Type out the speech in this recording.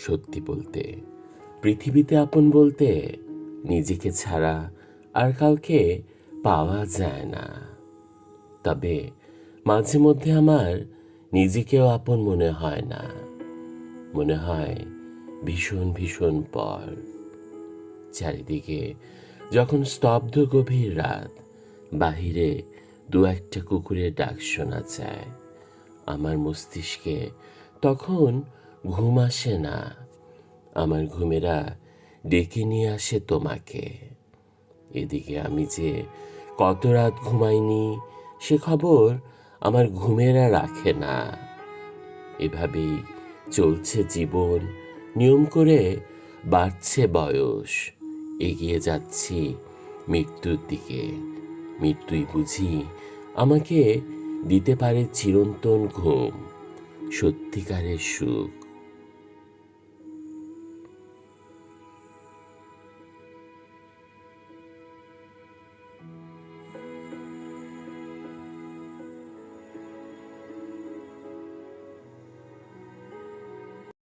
সত্যি বলতে। পৃথিবীতে আপন বলতে নিজেকে ছাড়া আর কাউকে পাওয়া যায় না। তবে মাঝে মধ্যে আমার নিজেকেও আপন মনে হয় না। মনে হয় ভীষণ ভীষণ পর। চারিদিকে যখন স্তব্ধ গভীর রাত, বাহিরে দু একটা কুকুরের ডাক শোনা যায়। আমার মস্তিষ্কে তখন ঘুম আসে না আমার ঘুমেরা ডেকে নিয়ে আসে তোমাকে। এদিকে আমি যে কত রাত ঘুমাইনি, সে খবর আমার ঘুমেরা রাখে না। এভাবেই চলছে জীবন, নিয়ম করে বাড়ছে বয়স। এগিয়ে যাচ্ছি মৃত্যুর দিকে। মৃত্যুই বুঝি আমাকে দিতে পারে চিরন্তন ঘুম, সত্যিকারের সুখ।